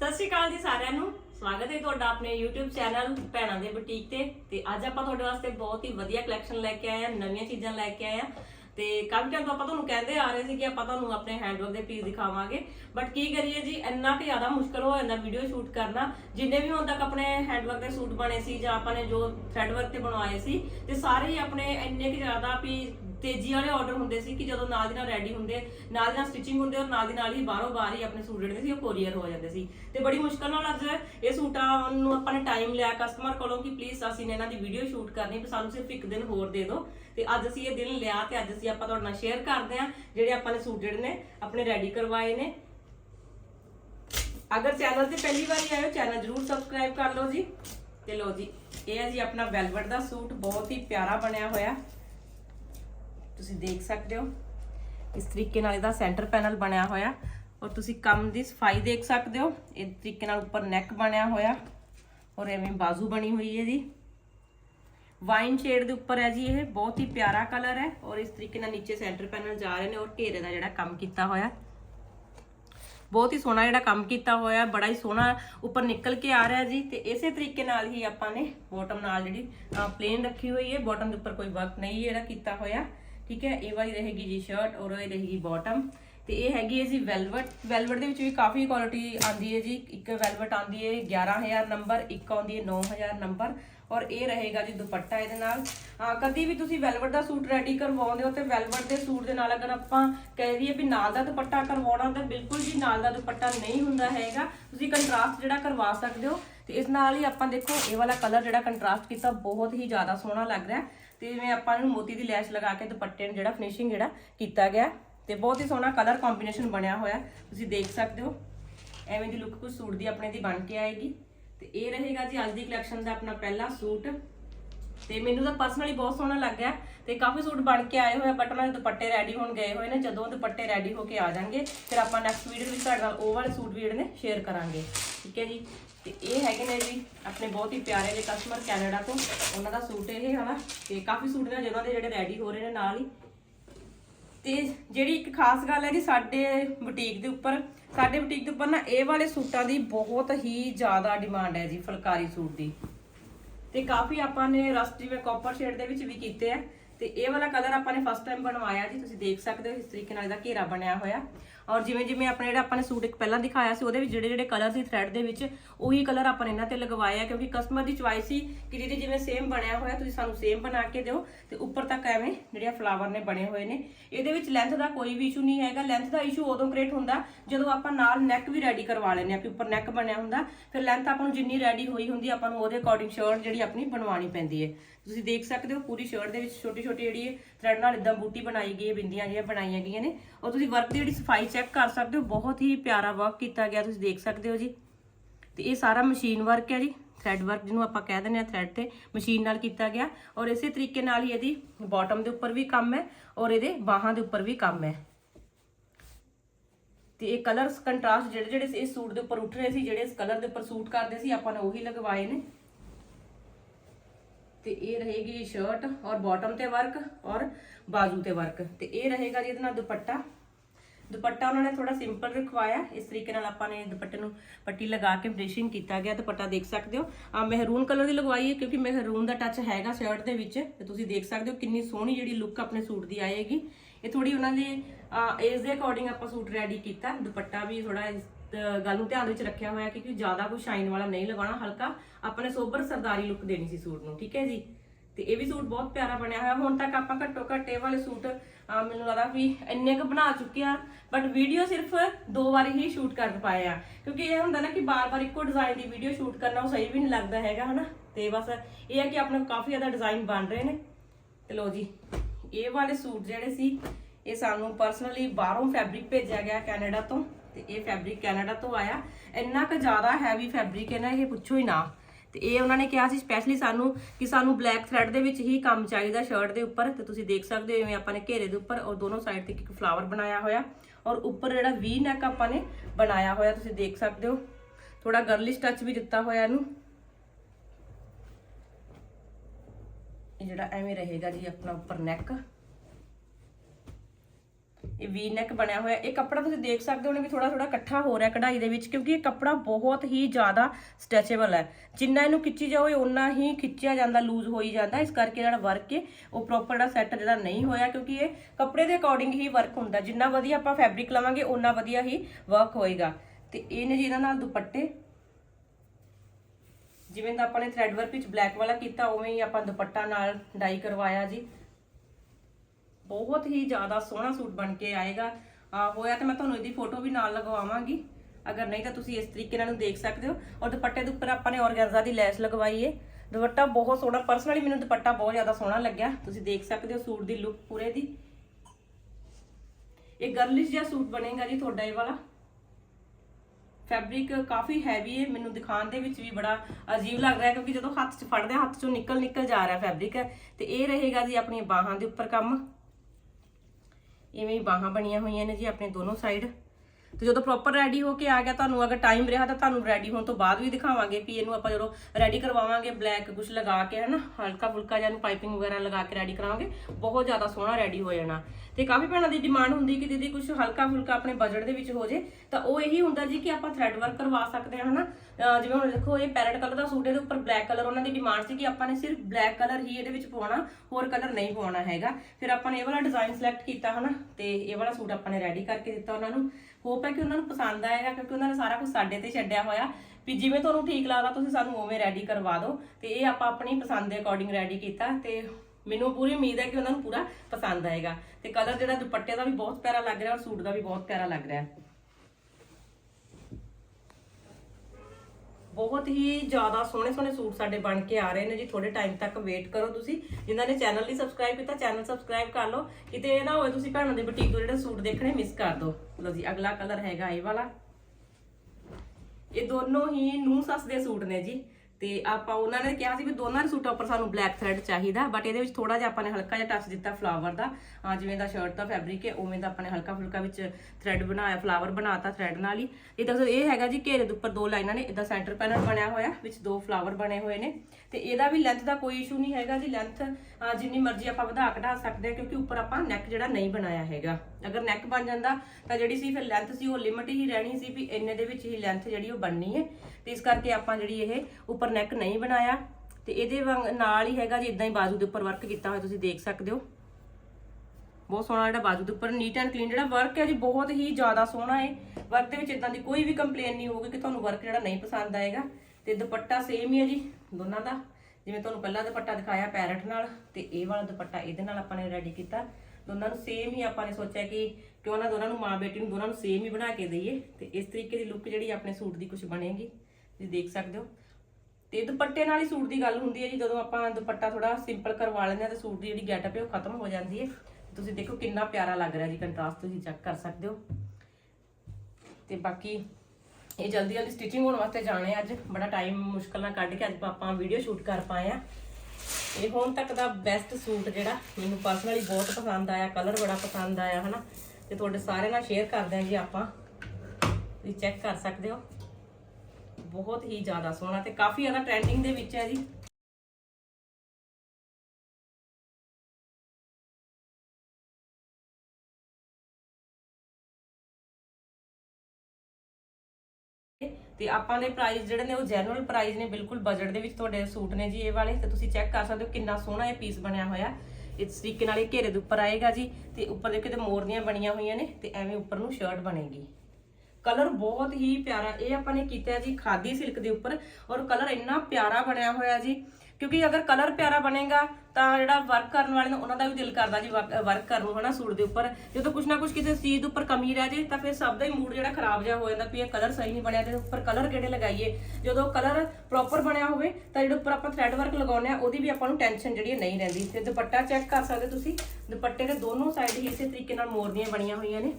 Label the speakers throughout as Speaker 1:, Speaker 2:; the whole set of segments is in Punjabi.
Speaker 1: ਸਤਿ ਸ਼੍ਰੀ ਅਕਾਲ ਜੀ ਸਾਰਿਆਂ ਨੂੰ। ਸਵਾਗਤ ਹੈ ਤੁਹਾਡਾ ਆਪਣੇ YouTube ਚੈਨਲ ਭੈਣਾਂ ਦੇ ਬੁਟੀਕ ਤੇ। ਤੇ ਅੱਜ ਆਪਾਂ ਤੁਹਾਡੇ ਵਾਸਤੇ ਬਹੁਤ ਹੀ ਵਧੀਆ ਕਲੈਕਸ਼ਨ ਲੈ ਕੇ ਆਏ ਆ ਨਵੀਆਂ ਚੀਜ਼ਾਂ ਲੈ ਕੇ ਆਏ ਆ ਤੇ ਕਾਫੀ ਟਾਈਮ ਤੋਂ ਆਪਾਂ ਤੁਹਾਨੂੰ ਕਹਿੰਦੇ ਆ ਰਹੇ ਸੀ ਕਿ ਆਪਾਂ ਤੁਹਾਨੂੰ ਆਪਣੇ ਹੈਂਡਵਰਕ ਦੇ ਪੀਸ ਦਿਖਾਵਾਂਗੇ। ਬਟ ਕੀ ਕਰੀਏ ਜੀ, ਇੰਨਾ ਕਿ ਜ਼ਿਆਦਾ ਮੁਸ਼ਕਲ ਹੋ ਜਾਂਦਾ ਵੀਡੀਓ ਸ਼ੂਟ ਕਰਨਾ। ਜਿੰਨੇ ਵੀ ਹੁਣ ਤੱਕ ਆਪਣੇ ਹੈਂਡਵਰਕ ਦੇ ਸੂਟ ਬਣੇ ਸੀ ਜਾਂ ਆਪਾਂ ਨੇ ਜੋ ਥ੍ਰੈਡ ਵਰਕ ਤੇ ਬਣਵਾਏ ਸੀ, ਤੇ ਸਾਰੇ ਹੀ ਆਪਣੇ ਇੰਨੇ ਕਿ ਜ਼ਿਆਦਾ ਵੀ ਤੇਜ਼ੀ ਵਾਲੇ ਆਰਡਰ ਹੁੰਦੇ ਸੀ ਕਿ ਜਦੋਂ ਨਾਲ ਦੀ ਨਾਲ ਰੈਡੀ ਹੁੰਦੇ, ਨਾਲ ਦੀ ਨਾਲ ਸਟਿਚਿੰਗ ਹੁੰਦੇ ਔਰ ਨਾਲ ਦੀ ਨਾਲ ਹੀ ਬਾਹਰੋਂ ਬਾਹਰ ਹੀ ਆਪਣੇ ਸੂਟ ਜਿਹੜੇ ਸੀ ਉਹ ਕੋਰੀਅਰ ਹੋ ਜਾਂਦੇ ਸੀ। ਤੇ ਬੜੀ ਮੁਸ਼ਕਲ ਨਾਲ ਅੱਜ ਇਹ ਸੂਟਾਂ ਨੂੰ ਆਪਾਂ ਨੇ ਟਾਈਮ ਲਿਆ ਕਸਟਮਰ ਕੋਲੋਂ ਕਿ ਪਲੀਜ਼ ਅਸੀਂ ਨੇ ਇਹਨਾਂ ਦੀ ਵੀਡੀਓ ਸ਼ੂਟ ਕਰਨੀ ਤੇ ਸਾਨੂੰ ਸਿਰਫ ਇੱਕ ਦਿਨ ਹੋਰ ਦੇ ਦਿਓ। ਤੇ ਅੱਜ ਅਸੀਂ ਇਹ ਦਿਨ ਲਿਆ ਤੇ ਅੱਜ ਅਸੀਂ ਆਪਾਂ ਤੁਹਾਡੇ ਨਾਲ ਸ਼ੇਅਰ ਕਰਦੇ ਹਾਂ ਜਿਹੜੇ ਆਪਾਂ ਨੇ ਸੂਟ ਜਿਹੜੇ ਨੇ ਆਪਣੇ ਰੈਡੀ ਕਰਵਾਏ ਨੇ। ਅਗਰ ਚੈਨਲ ਤੇ ਪਹਿਲੀ ਵਾਰੀ ਆਏ ਹੋ ਚੈਨਲ ਜਰੂਰ ਸਬਸਕ੍ਰਾਈਬ ਕਰ ਲਓ ਜੀ। ਤੇ ਲਓ ਜੀ, ਇਹ ਹੈ ਜੀ ਆਪਣਾ ਵੈਲਵਟ ਦਾ ਸੂਟ, ਬਹੁਤ ਹੀ ਪਿਆਰਾ ਬਣਿਆ ਹੋਇਆ। ਤੁਸੀਂ ਦੇਖ ਸਕਦੇ ਹੋ। ਇਸ ਤਰੀਕੇ ਨਾਲ ਇਹਦਾ ਸੈਂਟਰ ਪੈਨਲ ਬਣਿਆ ਹੋਇਆ। ਔਰ ਤੁਸੀਂ ਕੰਮ ਦੀ ਸਫ਼ਾਈ ਦੇਖ ਸਕਦੇ ਹੋ। ਇਸ ਤਰੀਕੇ ਨਾਲ ਉੱਪਰ ਨੈਕ ਬਣਿਆ ਹੋਇਆ। ਔਰ ਐਵੇਂ ਬਾਜ਼ੂ ਬਣੀ ਹੋਈ ਹੈ ਜੀ ਵਾਈਨ ਸ਼ੇਡ ਦੇ ਉੱਪਰ ਹੈ ਜੀ ਇਹ। ਬਹੁਤ ਹੀ ਪਿਆਰਾ ਕਲਰ ਹੈ। ਔਰ ਇਸ ਤਰੀਕੇ ਨਾਲ ਨੀਚੇ ਸੈਂਟਰ ਪੈਨਲ ਜਾ ਰਹੇ ਨੇ ਔਰ ਘੇਰੇ ਦਾ ਜਿਹੜਾ ਕੰਮ ਕੀਤਾ ਹੋਇਆ। ਬਹੁਤ ਹੀ ਸੋਹਣਾ ਜਿਹੜਾ ਕੰਮ ਕੀਤਾ ਹੋਇਆ। ਬੜਾ ਹੀ ਸੋਹਣਾ ਉੱਪਰ ਨਿਕਲ ਕੇ ਆ ਰਿਹਾ ਜੀ। ਤੇ ਇਸੇ ਤਰੀਕੇ ਨਾਲ ਹੀ ਆਪਾਂ ਨੇ ਬਾਟਮ ਨਾਲ ਜਿਹੜੀ ਪਲੇਨ ਰੱਖੀ ਹੋਈ ਹੈ। ਬਾਟਮ ਦੇ ਉੱਪਰ ਕੋਈ ਵਰਕ ਨਹੀਂ ਜਿਹੜਾ ਕੀਤਾ ਹੋਇਆ। ਠੀਕ ਹੈ, ਇਹ ਵਾਲੀ ਰਹੇਗੀ ਜੀ ਸ਼ਰਟ ਔਰ ਇਹ ਰਹੇਗੀ ਬਾਟਮ ਤੇ ਇਹ ਹੈਗੀ ਹੈ ਜੀ ਵੈਲਵਟ ਵੈਲਵਟ ਦੇ ਵਿੱਚ ਵੀ ਕਾਫੀ ਕੁਆਲਿਟੀ ਆਂਦੀ ਹੈ ਜੀ। ਇੱਕ ਵੈਲਵਟ ਆਂਦੀ ਹੈ 11000 ਨੰਬਰ ਇੱਕ ਆਉਂਦੀ ਹੈ 9000 ਨੰਬਰ ਔਰ ਇਹ ਰਹੇਗਾ ਜੀ ਦੁਪੱਟਾ ਇਹਦੇ ਨਾਲ। ਅਹ ਕਦੀ ਵੀ ਤੁਸੀਂ ਵੈਲਵਟ ਦਾ ਸੂਟ ਰੈਡੀ ਕਰਵਾਉਂਦੇ ਹੋ ਤੇ ਵੈਲਵਟ ਦੇ ਸੂਟ ਦੇ ਨਾਲ ਅਗਰ ਆਪਾਂ ਕਹਿ ਦਈਏ ਵੀ ਨਾਲ ਦਾ ਦੁਪੱਟਾ ਕਰਵਾਉਣਾ, ਤਾਂ ਬਿਲਕੁਲ ਜੀ ਨਾਲ ਦਾ ਦੁਪੱਟਾ ਨਹੀਂ ਹੁੰਦਾ ਹੈਗਾ। ਤੁਸੀਂ ਕੰਟਰਾਸਟ ਜਿਹੜਾ ਕਰਵਾ ਸਕਦੇ ਹੋ। ਤੇ ਇਸ ਨਾਲ ਹੀ ਆਪਾਂ ਦੇਖੋ, ਇਹ ਵਾਲਾ ਕਲਰ ਜਿਹੜਾ ਕੰਟਰਾਸਟ ਕੀਤਾ, ਬਹੁਤ ਹੀ ਜ਼ਿਆਦਾ ਸੋਹਣਾ ਲੱਗ ਰਿਹਾ। ਤੇ ਜਿਵੇਂ ਆਪਾਂ ਨੂੰ ਮੋਤੀ ਦੀ ਲੈਸ਼ ਲਗਾ ਕੇ ਦੁਪੱਟੇ ਨੂੰ ਜਿਹੜਾ ਫਿਨਿਸ਼ਿੰਗ ਜਿਹੜਾ ਕੀਤਾ ਗਿਆ ਤੇ ਬਹੁਤ ਹੀ ਸੋਹਣਾ ਕਲਰ ਕੰਬੀਨੇਸ਼ਨ ਬਣਿਆ ਹੋਇਆ। ਤੁਸੀਂ ਦੇਖ ਸਕਦੇ ਹੋ। ਐਵੇਂ ਦੀ ਲੁੱਕ ਕੁਝ ਸੂਟ ਦੀ ਆਪਣੇ ਦੀ ਬਣ ਕੇ ਆਏਗੀ। ਤੇ ਇਹ ਰਹੇਗਾ ਜੀ ਅੱਜ ਦੀ ਕਲੈਕਸ਼ਨ ਦਾ ਆਪਣਾ ਪਹਿਲਾ ਸੂਟ। ਤੇ ਮੈਨੂੰ ਤਾਂ ਪਰਸਨਲੀ ਬਹੁਤ ਸੋਹਣਾ ਲੱਗਿਆ ਤੇ ਕਾਫੀ ਸੂਟ ਬਣ ਕੇ ਆਏ ਹੋਏ ਬਟ ਉਹਨਾਂ ਦੇ ਦੁਪੱਟੇ ਰੈਡੀ ਹੋਣ ਗਏ ਹੋਏ ਨੇ। ਜਦੋਂ ਦੁਪੱਟੇ ਰੈਡੀ ਹੋ ਕੇ ਆ ਜਾਣਗੇ, ਫਿਰ ਆਪਾਂ ਨੈਕਸਟ ਵੀਡੀਓ ਵਿੱਚ ਤੁਹਾਡੇ ਨਾਲ ਉਹ ਵਾਲੇ ਸੂਟ ਵੀ ਜਿਹੜੇ ਨੇ ਸ਼ੇਅਰ ਕਰਾਂਗੇ। ਠੀਕ ਹੈ ਜੀ? ਤੇ ਇਹ ਹੈਗੇ ਨੇ ਜੀ ਆਪਣੇ ਬਹੁਤ ਹੀ ਪਿਆਰੇ ਦੇ ਕਸਟਮਰ ਕੈਨੇਡਾ ਤੋਂ। ਉਹਨਾਂ ਦਾ ਸੂਟ ਇਹ, ਹਨਾ? ਤੇ ਕਾਫੀ ਸੂਟ ਨੇ ਜਿਹਨਾਂ ਦੇ ਜਿਹੜੇ ਰੈਡੀ ਹੋ ਰਹੇ ਨੇ ਨਾਲ ਹੀ। ਤੇ ਜਿਹੜੀ ਇੱਕ ਖਾਸ ਗੱਲ ਹੈ ਜੀ, ਸਾਡੇ ਬੁਟੀਕ ਦੇ ਉੱਪਰ, ਸਾਡੇ ਬੁਟੀਕ ਦੇ ਉੱਪਰ ਨਾ ਇਹ ਵਾਲੇ ਸੂਟਾਂ ਦੀ ਬਹੁਤ ਹੀ ਜ਼ਿਆਦਾ ਡਿਮਾਂਡ ਹੈ ਜੀ ਫੁਲਕਾਰੀ ਸੂਟ ਦੀ। ਤੇ ਕਾਫੀ ਆਪਾਂ ਨੇ ਰਸਟ ਜਿਵੇਂ ਕਾਪਰ ਸ਼ੇਡ ਦੇ ਵਿੱਚ ਵੀ ਕੀਤੇ ਆ। ਤੇ ਇਹ ਵਾਲਾ ਕਲਰ ਆਪਾਂ ਨੇ ਫਸਟ ਟਾਈਮ ਬਣਵਾਇਆ ਜੀ, ਤੁਸੀਂ ਦੇਖ ਸਕਦੇ ਹੋ ਇਸ ਤਰੀਕੇ ਨਾਲ ਇਹਦਾ ਘੇਰਾ ਬਣਿਆ ਹੋਇਆ। ਔਰ ਜਿਵੇਂ ਜਿਵੇਂ ਆਪਣੇ ਜਿਹੜਾ ਆਪਾਂ ਨੇ ਸੂਟ ਇੱਕ ਪਹਿਲਾਂ ਦਿਖਾਇਆ ਸੀ, ਉਹਦੇ ਵਿੱਚ ਜਿਹੜੇ ਜਿਹੜੇ ਕਲਰ ਸੀ ਥ੍ਰੈਡ ਦੇ ਵਿੱਚ, ਉਹੀ ਕਲਰ ਆਪਾਂ ਨੇ ਇਹਨਾਂ ਤੇ ਲਗਵਾਏ ਆ, ਕਿਉਂਕਿ ਕਸਟਮਰ ਦੀ ਚੁਆਇਸ ਸੀ ਕਿ ਦੀਦੀ ਜਿਵੇਂ ਸੇਮ ਬਣਿਆ ਹੋਇਆ, ਤੁਸੀਂ ਸਾਨੂੰ ਸੇਮ ਬਣਾ ਕੇ ਦਿਓ। ਤੇ ਉੱਪਰ ਤੱਕ ਐਵੇਂ ਜਿਹੜੇ ਫਲਾਵਰ ਨੇ ਬਣੇ ਹੋਏ ਨੇ। ਇਹਦੇ ਵਿੱਚ ਲੈਂਥ ਦਾ ਕੋਈ ਵੀ ਇਸ਼ੂ ਨਹੀਂ ਹੈਗਾ। ਲੈਂਥ ਦਾ ਇਸ਼ੂ ਉਦੋਂ ਕ੍ਰੀਏਟ ਹੁੰਦਾ ਜਦੋਂ ਆਪਾਂ ਨਾਲ ਨੈਕ ਵੀ ਰੈਡੀ ਕਰਵਾ ਲੈਂਦੇ ਆ ਕਿ ਉੱਪਰ ਨੈਕ ਬਣਿਆ ਹੁੰਦਾ। ਫਿਰ ਲੈਂਥ ਆਪਾਂ ਨੂੰ ਜਿੰਨੀ ਰੈਡੀ ਹੋਈ ਹੁੰਦੀ, ਆਪਾਂ ਨੂੰ ਉਹਦੇ ਅਕੋਰਡਿੰਗ ਸ਼ਰਟ ਜਿਹੜੀ ਆਪਣੀ ਬਣਵਾਉਣੀ ਪੈਂਦੀ ਹੈ ਤੁਸੀਂ ਦੇਖ ਸਕਦੇ ਹੋ ਪੂਰੀ ਸ਼ਰਟ ਦੇ ਵਿੱਚ ਛੋਟੀ ਛੋਟੀ ਜਿਹੜੀ ਥ੍ਰੈਡ ਨਾਲ ਇਦਾਂ ਬੂਟੀ ਬਣਾਈ ਗਈ ਹੈ, ਬਿੰਦੀਆਂ ਜਿਹੜੀਆਂ ਬਣਾਈਆਂ ਗਈਆਂ ਨੇ। ਔਰ ਤੁਸੀਂ ਵਰਕ ਦੀ ਜਿਹੜੀ ਸਫ਼ਾਈ ਚੈੱਕ ਚੈੱਕ ਕਰ ਸਕਦੇ ਹੋ। ਬਹੁਤ ਹੀ ਪਿਆਰਾ ਵਰਕ ਕੀਤਾ ਗਿਆ, ਤੁਸੀਂ ਦੇਖ ਸਕਦੇ ਹੋ ਜੀ। ਤੇ ਇਹ ਸਾਰਾ ਮਸ਼ੀਨ ਵਰਕ ਹੈ ਜੀ। ਥ੍ਰੈਡ ਵਰਕ ਜਿਹਨੂੰ ਆਪਾਂ ਕਹਿ ਦਿੰਦੇ ਆ ਥ੍ਰੈਡ ਤੇ ਮਸ਼ੀਨ ਨਾਲ ਕੀਤਾ ਗਿਆ। ਔਰ ਇਸੇ ਤਰੀਕੇ ਨਾਲ ਹੀ ਇਹਦੀ ਬਾਟਮ ਦੇ ਉੱਪਰ ਵੀ ਕੰਮ ਹੈ ਔਰ ਇਹਦੇ ਬਾਹਾਂ ਦੇ ਉੱਪਰ ਵੀ ਕੰਮ ਹੈ। ਤੇ ਇਹ ਕਲਰਸ ਕੰਟਰਾਸਟ ਜਿਹੜੇ ਜਿਹੜੇ ਇਸ ਸੂਟ ਦੇ ਉੱਪਰ ਉੱਠ ਰਹੇ ਸੀ, ਜਿਹੜੇ ਇਸ ਕਲਰ ਦੇ ਉੱਪਰ ਸੂਟ ਕਰਦੇ ਸੀ, ਆਪਾਂ ਨੇ ਉਹੀ ਲਗਵਾਏ ਨੇ। ਤੇ ਇਹ ਰਹੇਗੀ ਸ਼ਰਟ ਔਰ ਬਾਟਮ ਤੇ ਵਰਕ ਔਰ ਬਾਜ਼ੂ ਤੇ ਵਰਕ ਤੇ ਇਹ ਰਹੇਗਾ ਜੀ ਇਹਦੇ ਨਾਲ ਦੁਪੱਟਾ। ਦੁਪੱਟਾ ਉਹਨਾਂ ਨੇ ਥੋੜਾ ਸਿੰਪਲ ਰਖਵਾਇਆ। ਇਸ ਤਰੀਕੇ ਨਾਲ ਆਪਾਂ ਨੇ ਦੁਪੱਟੇ ਨੂੰ ਪੱਟੀ ਲਗਾ ਕੇ ਫਿਨਿਸ਼ਿੰਗ ਕੀਤਾ ਗਿਆ, ਦੁਪੱਟਾ ਦੇਖ ਸਕਦੇ ਹੋ। ਆ ਮਹਿਰੂਨ ਕਲਰ ਦੀ ਲਗਵਾਈ ਹੈ ਕਿਉਂਕਿ ਮਹਿਰੂਨ ਦਾ ਟੱਚ ਹੈਗਾ ਸ਼ਰਟ ਦੇ ਵਿੱਚ। ਤੇ ਤੁਸੀਂ ਦੇਖ ਸਕਦੇ ਹੋ ਕਿੰਨੀ ਸੋਹਣੀ ਜਿਹੜੀ ਲੁੱਕ ਆਪਣੇ ਸੂਟ ਦੀ ਆਏਗੀ। ਇਹ ਥੋੜੀ ਉਹਨਾਂ ਦੀ ਏਜ ਦੇ ਅਕੋਰਡਿੰਗ ਆਪਾਂ ਸੂਟ ਰੈਡੀ ਕੀਤਾ। ਦੁਪੱਟਾ ਵੀ ਥੋੜਾ ਗੱਲ ਨੂੰ ਧਿਆਨ ਵਿੱਚ ਰੱਖਿਆ ਹੋਇਆ ਕਿਉਂਕਿ ਜ਼ਿਆਦਾ ਕੋਈ ਸ਼ਾਈਨ ਵਾਲਾ ਨਹੀਂ ਲਗਾਉਣਾ। ਹਲਕਾ ਆਪਣੇ ਸੋਬਰ ਸਰਦਾਰੀ ਲੁੱਕ ਦੇਣੀ ਸੀ ਸੂਟ ਨੂੰ, ਠੀਕ ਹੈ ਜੀ? ਤੇ ਇਹ ਵੀ ਸੂਟ ਬਹੁਤ ਪਿਆਰਾ ਬਣਿਆ ਹੋਇਆ। ਹੁਣ ਤੱਕ ਆਪਾਂ ਘੱਟੋ ਘੱਟ ਇਹ ਵਾਲੇ ਸੂਟ ਮੈਨੂੰ ਲੱਗਦਾ ਵੀ ਇੰਨੇ ਕੁ ਬਣਾ ਚੁੱਕੇ ਆ। ਬਟ ਵੀਡੀਓ ਸਿਰਫ ਦੋ ਵਾਰੀ ਹੀ ਸ਼ੂਟ ਕਰ ਪਾਏ ਆ। ਕਿਉਂਕਿ ਇਹ ਹੁੰਦਾ ਨਾ ਕਿ ਬਾਰ-ਬਾਰ ਇੱਕੋ ਡਿਜ਼ਾਈਨ ਦੀ ਵੀਡੀਓ ਸ਼ੂਟ ਕਰਨਾ ਉਹ ਸਹੀ ਵੀ ਨਹੀਂ ਲੱਗਦਾ ਹੈਗਾ, ਹਨਾ? ਤੇ ਬਸ ਇਹ ਹੈ ਕਿ ਆਪਣਾ ਕਾਫੀ ਜ਼ਿਆਦਾ ਡਿਜ਼ਾਈਨ ਬਣ ਰਹੇ ਨੇ। ਤੇ ਲੋ ਜੀ, ਇਹ ਵਾਲੇ ਸੂਟ ਜਿਹੜੇ ਸੀ, ਇਹ ਸਾਨੂੰ ਪਰਸਨਲੀ ਬਾਹਰੋਂ ਫੈਬਰਿਕ ਭੇਜਿਆ ਗਿਆ ਕੈਨੇਡਾ ਤੋਂ, ਤੇ ਇਹ ਫੈਬਰਿਕ ਕੈਨੇਡਾ ਤੋਂ ਆਇਆ। ਇੰਨਾ ਕੁ ਜ਼ਿਆਦਾ ਹੈਵੀ ਫੈਬਰਿਕ ਹੈ ਨਾ, ਇਹ ਪੁੱਛੋ ਹੀ ਨਾ। ਤੇ ਇਹ ਉਹਨਾਂ ਨੇ ਕਿਹਾ ਸੀ ਸਪੈਸ਼ਲੀ ਸਾਨੂੰ ਕਿ ਸਾਨੂੰ ਬਲੈਕ ਥ੍ਰੈਡ ਦੇ ਵਿੱਚ ਹੀ ਕੰਮ ਚਾਹੀਦਾ ਸ਼ਰਟ ਦੇ ਉੱਪਰ। ਤੇ ਤੁਸੀਂ ਦੇਖ ਸਕਦੇ ਹੋ, ਜਿਵੇਂ ਆਪਾਂ ਨੇ ਘੇਰੇ ਦੇ ਉੱਪਰ ਔਰ ਦੋਨੋਂ ਸਾਈਡ ਤੇ ਇੱਕ ਫਲਾਵਰ ਬਣਾਇਆ ਹੋਇਆ। ਔਰ ਉੱਪਰ ਜਿਹੜਾ ਵੀ ਨੈਕ ਆਪਾਂ ਨੇ ਬਣਾਇਆ ਹੋਇਆ, ਤੁਸੀਂ ਦੇਖ ਸਕਦੇ ਹੋ। ਥੋੜਾ ਗਰਲਿਸ਼ ਟੱਚ ਵੀ ਦਿੱਤਾ ਹੋਇਆ ਇਹਨੂੰ। ਇਹ ਜਿਹੜਾ ਐਵੇਂ ਰਹੇਗਾ ਜੀ ਆਪਣਾ ਉੱਪਰ ਨੈਕ ਇਹ ਵੀ ਨੈਕ ਬਣਿਆ ਹੋਇਆ। ਇਹ ਕੱਪੜਾ ਤੁਸੀਂ ਦੇਖ ਸਕਦੇ ਹੋ ਨੇ ਵੀ ਥੋੜਾ ਥੋੜਾ ਇਕੱਠਾ ਹੋ ਰਿਹਾ ਕਢਾਈ ਦੇ ਵਿੱਚ, ਕਿਉਂਕਿ ਇਹ ਕੱਪੜਾ ਬਹੁਤ ਹੀ ਜ਼ਿਆਦਾ ਸਟ੍ਰੈਚੇਬਲ ਹੈ। ਜਿੰਨਾ ਇਹਨੂੰ ਖਿੱਚੀ ਜਾਓ ਓਨਾ ਹੀ ਖਿੱਚਿਆ ਜਾਂਦਾ ਲੂਜ਼ ਹੋਈ ਜਾਂਦਾ। ਇਸ ਕਰਕੇ ਜਿਹੜਾ ਵਰਕ ਹੈ, ਉਹ ਪ੍ਰੋਪਰ ਜਿਹੜਾ ਸੈੱਟ ਜਿਹੜਾ ਨਹੀਂ ਹੋਇਆ, ਕਿਉਂਕਿ ਇਹ ਕੱਪੜੇ ਦੇ ਅਕੋਰਡਿੰਗ ਹੀ ਵਰਕ ਹੁੰਦਾ। ਜਿੰਨਾ ਵਧੀਆ ਆਪਾਂ ਫੈਬਰਿਕ ਲਵਾਂਗੇ ਉਨਾ ਵਧੀਆ ਹੀ ਵਰਕ ਹੋਏਗਾ। ਤੇ ਇਹ ਨੇ ਜੀ ਇਹਨਾਂ ਨਾਲ ਦੁਪੱਟੇ। ਜਿਵੇਂ ਦਾ ਆਪਾਂ ਨੇ ਥ੍ਰੈਡ ਵਰਕ ਵਿੱਚ ਬਲੈਕ ਵਾਲਾ ਕੀਤਾ, ਉਵੇਂ ਹੀ ਆਪਾਂ ਦੁਪੱਟਾ ਨਾਲ ਡਾਈ ਕਰਵਾਇਆ ਜੀ। ਬਹੁਤ ਹੀ ਜ਼ਿਆਦਾ ਸੋਹਣਾ ਸੂਟ ਬਣ ਕੇ ਆਏਗਾ। ਆ ਹੋਇਆ ਤਾਂ ਮੈਂ ਤੁਹਾਨੂੰ ਇਹਦੀ ਫੋਟੋ ਵੀ ਨਾਲ ਲਗਵਾਵਾਂਗੀ। ਅਗਰ ਨਹੀਂ ਤਾਂ ਤੁਸੀਂ ਇਸ ਤਰੀਕੇ ਨਾਲ ਦੇਖ ਸਕਦੇ ਹੋ। ਔਰ ਦੁਪੱਟੇ ਦੇ ਉੱਪਰ ਆਪਾਂ ਨੇ ਔਰਗੈਂਜ਼ਾ ਦੀ ਲੈਸ ਲਗਵਾਈ ਹੈ ਦੁਪੱਟਾ ਬਹੁਤ ਸੋਹਣਾ ਪਰਸਨਲੀ ਮੈਨੂੰ ਦੁਪੱਟਾ ਬਹੁਤ ਜ਼ਿਆਦਾ ਸੋਹਣਾ ਲੱਗਿਆ। ਤੁਸੀਂ ਦੇਖ ਸਕਦੇ ਹੋ ਸੂਟ ਦੀ ਲੁੱਕ ਪੂਰੇ ਦੀ। ਇਹ ਗਰਲਿਸ਼ ਜਿਹਾ ਸੂਟ ਬਣੇਗਾ ਜੀ ਤੁਹਾਡਾ ਇਹ ਵਾਲਾ। ਫੈਬਰਿਕ ਕਾਫੀ ਹੈਵੀ ਹੈ ਮੈਨੂੰ ਦਿਖਾਉਣ ਦੇ ਵਿੱਚ ਵੀ ਬੜਾ ਅਜੀਬ ਲੱਗ ਰਿਹਾ ਕਿਉਂਕਿ ਜਦੋਂ ਹੱਥ 'ਚ ਫੜਦੇ ਹਾਂ, ਹੱਥ 'ਚੋਂ ਨਿਕਲ ਨਿਕਲ ਜਾ ਰਿਹਾ ਫੈਬਰਿਕ ਤੇ ਇਹ ਰਹੇਗਾ ਜੀ ਆਪਣੀਆਂ ਬਾਹਾਂ ਦੇ ਉੱਪਰ ਕੰਮ। ਇਵੇਂ ਹੀ ਬਾਹਾਂ ਬਣੀਆਂ ਹੋਈਆਂ ਨੇ ਜੀ ਆਪਣੇ ਦੋਨੋਂ ਸਾਈਡ ਤੇ ਜਦੋਂ ਪ੍ਰੋਪਰ ਰੈਡੀ ਹੋ ਕੇ ਆ ਗਿਆ, ਤੁਹਾਨੂੰ ਅਗਰ ਟਾਈਮ ਰਿਹਾ ਤਾਂ ਤੁਹਾਨੂੰ ਰੈਡੀ ਹੋਣ ਤੋਂ ਬਾਅਦ ਵੀ ਦਿਖਾਵਾਂਗੇ ਵੀ ਇਹਨੂੰ ਆਪਾਂ ਜਦੋਂ ਰੈਡੀ ਕਰਵਾਵਾਂਗੇ ਬਲੈਕ ਕੁਝ ਲਗਾ ਕੇ, ਹਨਾ, ਹਲਕਾ ਫੁਲਕਾ ਜਿਹਾ ਨੂੰ ਪਾਈਪਿੰਗ ਵਗੈਰਾ ਲਗਾ ਕੇ ਰੈਡੀ ਕਰਾਵਾਂਗੇ, ਬਹੁਤ ਜ਼ਿਆਦਾ ਸੋਹਣਾ ਰੈਡੀ ਹੋ ਜਾਣਾ। ਤੇ ਕਾਫੀ ਭੈਣਾਂ ਦੀ ਡਿਮਾਂਡ ਹੁੰਦੀ ਕਿ ਦੀਦੀ ਕੁਝ ਹਲਕਾ ਫੁਲਕਾ ਆਪਣੇ ਬਜਟ ਦੇ ਵਿੱਚ ਹੋ ਜੇ, ਤਾਂ ਉਹ ਇਹੀ ਹੁੰਦਾ ਜੀ ਕਿ ਆਪਾਂ ਥ੍ਰੈਡ ਵਰਕ ਕਰਵਾ ਸਕਦੇ ਹਾਂ, ਹਨਾ। ਜਿਵੇਂ ਹੁਣ ਦੇਖੋ, ਇਹ ਪੈਰਟ ਕਲਰ ਦਾ ਸੂਟ ਇਹਦੇ ਉੱਪਰ ਬਲੈਕ ਕਲਰ ਉਹਨਾਂ ਦੀ ਡਿਮਾਂਡ ਸੀ ਕਿ ਆਪਾਂ ਨੇ ਸਿਰਫ ਬਲੈਕ ਕਲਰ ਹੀ ਇਹਦੇ ਵਿੱਚ ਪਾਉਣਾ ਹੋਰ ਕਲਰ ਨਹੀਂ ਪਾਉਣਾ ਹੈਗਾ। ਫਿਰ ਆਪਾਂ ਨੇ ਇਹ ਵਾਲਾ ਡਿਜ਼ਾਈਨ ਸਿਲੈਕਟ ਕੀਤਾ, ਹਨਾ, ਤੇ ਇਹ ਵਾਲਾ ਸੂਟ ਆਪਾਂ ਨੇ ਰੈਡੀ ਕਰਕੇ ਦਿੱਤਾ ਉਹਨਾਂ ਨੂੰ। ਹੋਪ ਹੈ ਕਿ ਉਹਨਾਂ ਨੂੰ ਪਸੰਦ ਆਏਗਾ ਕਿਉਂਕਿ ਉਹਨਾਂ ਨੇ ਸਾਰਾ ਕੁਝ ਸਾਡੇ ਤੇ ਛੱਡਿਆ ਹੋਇਆ। ਵੀ ਜਿਵੇਂ ਤੁਹਾਨੂੰ ਠੀਕ ਲੱਗਦਾ, ਤੁਸੀਂ ਸਾਨੂੰ ਉਵੇਂ ਰੈਡੀ ਕਰਵਾ ਦਿਓ। ਤੇ ਇਹ ਆਪਾਂ ਆਪਣੀ ਪਸੰਦ ਦੇ ਅਕੋਰਡਿੰਗ ਰੈਡੀ ਕੀਤਾ ਤੇ ਮੈਨੂੰ ਪੂਰੀ ਉਮੀਦ ਹੈ ਕਿ ਉਹਨਾਂ ਨੂੰ ਪੂਰਾ ਪਸੰਦ ਆਏਗਾ। ਤੇ ਕਲਰ ਜਿਹੜਾ ਦੁਪੱਟੇ ਦਾ ਵੀ ਬਹੁਤ ਪਿਆਰਾ ਲੱਗ ਰਿਹਾ ਔਰ ਸੂਟ ਦਾ ਵੀ ਬਹੁਤ ਪਿਆਰਾ ਲੱਗ ਰਿਹਾ। ਬਹੁਤ ਹੀ ਜ਼ਿਆਦਾ ਸੋਹਣੇ ਸੋਹਣੇ ਸੂਟ ਸਾਡੇ ਬਣ ਕੇ ਆ ਰਹੇ ਨੇ ਜੀ। ਥੋੜੇ ਟਾਈਮ ਤੱਕ ਵੇਟ ਕਰੋ ਤੁਸੀਂ। ਜਿਨ੍ਹਾਂ ਨੇ ਚੈਨਲ ਨਹੀਂ ਸਬਸਕ੍ਰਾਈਬ ਕੀਤਾ ਚੈਨਲ ਸਬਸਕ੍ਰਾਈਬ ਕਰ ਲਓ। ਕਿਤੇ ਇਹ ਨਾ ਹੋਵੇ ਤੁਸੀਂ ਭੈਣਾਂ ਦੇ ਬੁਟੀਕ ਤੋਂ ਜਿਹੜੇ ਸੂਟ ਦੇਖਣੇ ਮਿਸ ਕਰ ਦਿਓ। ਲਓ ਜੀ, ਅਗਲਾ ਕਲਰ ਹੈਗਾ ਇਹ ਵਾਲਾ। ਇਹ ਦੋਨੋਂ ਹੀ ਨੂੰ ਸੱਸ ਦੇ ਸੂਟ ਨੇ ਜੀ। ਤੇ ਆਪਾਂ ਉਹਨਾਂ ਨੇ ਕਿਹਾ ਸੀ ਵੀ ਦੋਨਾਂ ਦੇ ਸੂਟਾਂ ਉੱਪਰ ਸਾਨੂੰ ਬਲੈਕ ਥ੍ਰੈਡ ਚਾਹੀਦਾ ਬਟ ਇਹਦੇ ਵਿੱਚ ਥੋੜਾ ਜਿਹਾ ਆਪਾਂ ਨੇ ਹਲਕਾ ਜਿਹਾ ਟੱਚ ਦਿੱਤਾ ਫਲਾਵਰ ਦਾ। ਹਾਂ, ਜਿਵੇਂ ਦਾ ਸ਼ਰਟ ਦਾ ਫੈਬਰਿਕ ਹੈ, ਉਵੇਂ ਦਾ ਆਪਾਂ ਨੇ ਹਲਕਾ ਫੁਲਕਾ ਵਿੱਚ ਥ੍ਰੈਡ ਬਣਾਇਆ ਫਲਾਵਰ ਬਣਾਤਾ ਥ੍ਰੈਡ ਨਾਲ ਹੀ। ਇਹ ਦੱਸੋ, ਇਹ ਹੈਗਾ ਜੀ ਘੇਰੇ ਦੇ ਉੱਪਰ ਦੋ ਲਾਈਨਾਂ ਨੇ, ਇਹਦਾ ਸੈਂਟਰ ਪੈਨਲ ਬਣਿਆ ਹੋਇਆ, ਵਿੱਚ ਦੋ ਫਲਾਵਰ ਬਣੇ ਹੋਏ ਨੇ। ਤੇ ਇਹਦਾ ਵੀ ਲੈਂਥ ਦਾ ਕੋਈ ਇਸ਼ੂ ਨਹੀਂ ਹੈਗਾ ਜੀ ਲੈਂਥ ਜਿੰਨੀ ਮਰਜ਼ੀ ਆਪਾਂ ਵਧਾ ਘਟਾ ਸਕਦੇ ਹਾਂ, ਕਿਉਂਕਿ ਉੱਪਰ ਆਪਾਂ ਨੈਕ ਜਿਹੜਾ ਨਹੀਂ ਬਣਾਇਆ ਹੈਗਾ। ਅਗਰ ਨੈਕ ਬਣ ਜਾਂਦਾ, ਤਾਂ ਜਿਹੜੀ ਸੀ ਫਿਰ ਲੈਂਥ ਸੀ, ਉਹ ਲਿਮਿਟ ਹੀ ਰਹਿਣੀ ਸੀ ਵੀ ਇੰਨੇ ਦੇ ਵਿੱਚ ਹੀ ਲੈਂਥ ਜਿਹੜੀ ਉਹ ਬਣਨੀ ਹੈ। ਤੇ ਇਸ ਕਰਕੇ ਆਪਾਂ ਜਿਹੜੀ ਇਹ ਉੱਪਰ ਨੈਕ ਨਹੀਂ ਬਣਾਇਆ ਤੇ ਇਹਦੇ ਵਾਂਗ ਨਾਲ ਹੀ ਹੈਗਾ ਜੀ ਇਦਾਂ ਹੀ ਬਾਜ਼ੂ ਦੇ ਉੱਪਰ ਵਰਕ ਕੀਤਾ ਹੋਇਆ ਤੁਸੀਂ ਦੇਖ ਸਕਦੇ ਹੋ। ਬਹੁਤ ਸੋਹਣਾ ਜਿਹੜਾ ਬਾਜੂ ਦੇ ਉੱਪਰ ਨੀਟ ਐਂਡ ਕਲੀਨ ਜਿਹੜਾ ਵਰਕ ਹੈ ਜੀ, ਬਹੁਤ ਹੀ ਜ਼ਿਆਦਾ ਸੋਹਣਾ ਹੈ। ਵਰਕ ਦੇ ਵਿੱਚ ਇਦਾਂ ਦੀ ਕੋਈ ਵੀ ਕੰਪਲੇਨ ਨਹੀਂ ਹੋਊਗੀ ਕਿ ਤੁਹਾਨੂੰ ਵਰਕ ਜਿਹੜਾ ਨਹੀਂ ਪਸੰਦ ਆਏਗਾ। ਤੇ ਦੁਪੱਟਾ ਸੇਮ ਹੀ ਹੈ ਜੀ, ਦੋਨਾਂ ਦਾ। ਜਿਵੇਂ ਤੁਹਾਨੂੰ ਪਹਿਲਾ ਦੁਪੱਟਾ ਦਿਖਾਇਆ ਪੈਰਟ ਨਾਲ ਤੇ ਇਹ ਵਾਲਾ ਦੁਪੱਟਾ ਇਹਦੇ ਨਾਲ ਆਪਾਂ ਨੇ ਰੈਡੀ ਕੀਤਾ। ਦੋਨਾਂ ਨੂੰ ਸੇਮ ਹੀ ਆਪਾਂ ਨੇ ਸੋਚਿਆ ਕਿ ਕਿਉਂ ਨਾ ਦੋਨਾਂ ਨੂੰ ਮਾਂ ਬੇਟੀ ਨੂੰ ਦੋਨਾਂ ਨੂੰ ਸੇਮ ਹੀ ਬਣਾ ਕੇ ਦਈਏ। ਤੇ ਇਸ ਤਰੀਕੇ ਦੀ ਲੁੱਕ ਜਿਹੜੀ ਆਪਣੇ ਸੂਟ ਦੀ ਕੁਝ ਬਣੇਗੀ। ਤੁਸੀਂ ਦੇਖ ਸਕਦੇ ਹੋ। ਤੇ ਦੁਪੱਟੇ ਨਾਲ ਹੀ ਸੂਟ ਦੀ ਗੱਲ ਹੁੰਦੀ ਹੈ ਜੀ, ਜਦੋਂ ਆਪਾਂ ਦੁਪੱਟਾ ਥੋੜਾ ਸਿੰਪਲ ਕਰਵਾ ਲੈਂਦੇ ਆ ਤੇ ਸੂਟ ਦੀ ਜਿਹੜੀ ਗੈਟਅਪ ਹੈ ਉਹ ਖਤਮ ਹੋ ਜਾਂਦੀ ਹੈ। ਤੁਸੀਂ ਦੇਖੋ ਕਿੰਨਾ ਪਿਆਰਾ ਲੱਗ ਰਿਹਾ ਜੀ ਕੰਟਰਾਸਟ ਤੁਸੀਂ ਚੈੱਕ ਕਰ ਸਕਦੇ ਹੋ। ਤੇ ਬਾਕੀ ਇਹ ਜਲਦੀ ਜਲਦੀ ਸਟਿਚਿੰਗ ਹੋਣ ਵਾਸਤੇ ਜਾਣੇ ਅੱਜ। ਬੜਾ ਟਾਈਮ ਮੁਸ਼ਕਲ ਨਾਲ ਕੱਢ ਕੇ ਅੱਜ ਆਪਾਂ ਵੀਡੀਓ ਸ਼ੂਟ ਕਰ ਪਾਏ ਆ। ਇਹ ਹੁਣ ਤੱਕ ਦਾ ਬੈਸਟ ਸੂਟ ਜਿਹੜਾ ਮੈਨੂੰ ਪਰਸਨਲੀ ਬਹੁਤ ਪਸੰਦ ਆਇਆ ਕਲਰ ਬੜਾ ਪਸੰਦ ਆਇਆ, ਹਨਾ। ਤੇ ਤੁਹਾਡੇ ਸਾਰਿਆਂ ਨਾਲ ਸ਼ੇਅਰ ਕਰਦੇ ਆ ਜੀ ਆਪਾਂ। ਤੁਸੀਂ ਚੈੱਕ ਕਰ ਸਕਦੇ ਹੋ। ਬਹੁਤ ਹੀ ਜ਼ਿਆਦਾ ਸੋਹਣਾ ਤੇ ਕਾਫੀ ਜ਼ਿਆਦਾ ਟ੍ਰੈਂਡਿੰਗ ਦੇ ਵਿੱਚ ਹੈ ਜੀ। ਤੇ ਆਪਾਂ ਦੇ ਪ੍ਰਾਈਸ ਜਿਹੜੇ ਨੇ ਉਹ ਜੈਨੂਅਲ ਪ੍ਰਾਈਸ ਨੇ, ਬਿਲਕੁਲ ਬਜਟ ਦੇ ਵਿੱਚ ਤੁਹਾਡੇ ਸੂਟ ਨੇ ਜੀ ਇਹ ਵਾਲੇ। ਤੇ ਤੁਸੀਂ ਚੈੱਕ ਕਰ ਸਕਦੇ ਹੋ ਕਿੰਨਾ ਸੋਹਣਾ ਇਹ ਪੀਸ ਬਣਿਆ ਹੋਇਆ। ਇਸ ਤਰੀਕੇ ਨਾਲ ਇਹ ਘੇਰੇ ਦੇ ਉੱਪਰ ਆਏਗਾ ਜੀ ਤੇ ਉੱਪਰ ਦੇਖੋ ਤੇ ਮੋਰਨੀਆਂ ਬਣੀਆਂ ਹੋਈਆਂ ਨੇ ਤੇ ਐਵੇਂ ਉੱਪਰ ਨੂੰ ਸ਼ਰਟ ਬਣੇਗੀ। ਕਲਰ ਬਹੁਤ ਹੀ ਪਿਆਰਾ, ਇਹ ਆਪਾਂ ਨੇ ਕੀਤਾ ਹੈ ਜੀ ਖਾਦੀ ਸਿਲਕ ਦੇ ਉੱਪਰ ਔਰ ਕਲਰ ਇੰਨਾ ਪਿਆਰਾ ਬਣਿਆ ਹੋਇਆ ਜੀ, ਕਿਉਂਕਿ ਅਗਰ ਕਲਰ ਪਿਆਰਾ ਬਣੇਗਾ ਤਾਂ ਜਿਹੜਾ ਵਰਕ ਕਰਨ ਵਾਲੇ ਨੂੰ ਉਹਨਾਂ ਦਾ ਵੀ ਦਿਲ ਕਰਦਾ ਜੀ ਵਰਕ ਕਰਨ ਨੂੰ, ਹਨਾ, ਸੂਟ ਦੇ ਉੱਪਰ। ਜਦੋਂ ਕੁਛ ਨਾ ਕੁਛ ਕਿਸੇ ਚੀਜ਼ ਦੇ ਉੱਪਰ ਕਮੀ ਰਹਿ ਜੇ ਤਾਂ ਫਿਰ ਸਭ ਦਾ ਹੀ ਮੂਡ ਜਿਹੜਾ ਖਰਾਬ ਜਿਹਾ ਹੋ ਜਾਂਦਾ ਵੀ ਇਹ ਕਲਰ ਸਹੀ ਨਹੀਂ ਬਣਿਆ ਤੇ ਉੱਪਰ ਕਲਰ ਕਿਹੜੇ ਲਗਾਈਏ। ਜਦੋਂ ਕਲਰ ਪ੍ਰੋਪਰ ਬਣਿਆ ਹੋਵੇ ਤਾਂ ਜਿਹੜੇ ਉੱਪਰ ਆਪਾਂ ਥ੍ਰੈਡ ਵਰਕ ਲਗਾਉਂਦੇ ਆ ਉਹਦੀ ਵੀ ਆਪਾਂ ਨੂੰ ਟੈਨਸ਼ਨ ਜਿਹੜੀ ਹੈ ਨਹੀਂ ਰਹਿੰਦੀ। ਤੇ ਦੁਪੱਟਾ ਚੈੱਕ ਕਰ ਸਕਦੇ ਤੁਸੀਂ, ਦੁਪੱਟੇ ਦੇ ਦੋਨੋਂ ਸਾਈਡ ਹੀ ਇਸੇ ਤਰੀਕੇ ਨਾਲ ਮੋਰਨੀਆਂ ਬਣੀਆਂ ਹੋਈਆਂ ਨੇ।